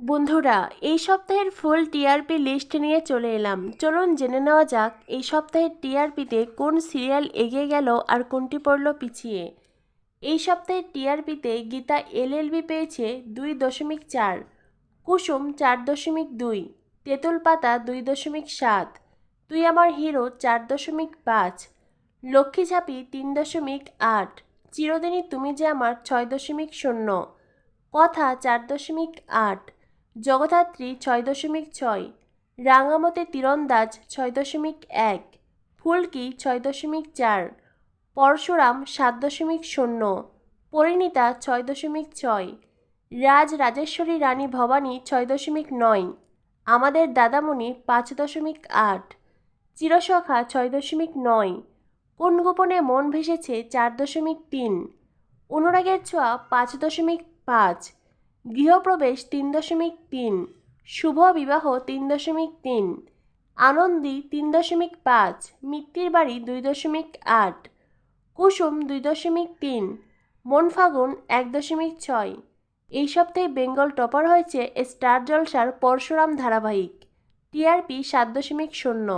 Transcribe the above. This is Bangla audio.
বন্ধুরা, এই সপ্তাহের ফুল টিআরপি লিস্ট নিয়ে চলে এলাম। চলুন জেনে নেওয়া যাক, এই সপ্তাহের টিআরপিতে কোন সিরিয়াল এগিয়ে গেল আর কোনটি পড়ল পিছিয়ে। এই সপ্তাহের টিআরপিতে গীতা এলএলবি পেয়েছে দুই দশমিক চার, কুসুম চার দশমিক দুই, তেঁতুল পাতা দুই দশমিক সাত, তুই আমার হিরো চার দশমিক পাঁচ, লক্ষ্মী ঝাঁপি তিন দশমিক আট, চিরদিনই তুমি যে আমার ছয় দশমিক শূন্য, কথা চার দশমিক আট। জগদ্ধাত্রী ছয় দশমিক ছয়, রাঙামতে তীরন্দাজ ছয় দশমিক এক, ফুলকি ছয় দশমিক চার, পরশুরাম সাত দশমিক শূন্য, পরিণীতা ছয় দশমিক ছয় রাজ রাজেশ্বরী রানী ভবানী ছয় দশমিক নয়, আমাদের দাদামণি পাঁচ দশমিক আট, চিরসখা ছয় দশমিক নয় কোন গোপনে মন ভেসেছে চার দশমিক তিন, অনুরাগের ছোঁয়া পাঁচ দশমিক পাঁচ গৃহপ্রবেশ তিন দশমিক তিন, শুভ বিবাহ তিন দশমিক তিন, আনন্দী তিন দশমিক পাঁচ, মিত্তির বাড়ি দুই দশমিক আট, কুসুম দুই দশমিক তিন মন ফাগুন এক দশমিক ছয়। এই সপ্তাহে বেঙ্গল টপার হয়েছে স্টার জলসার পরশুরাম ধারাবাহিক, টিআরপি সাত দশমিক শূন্য।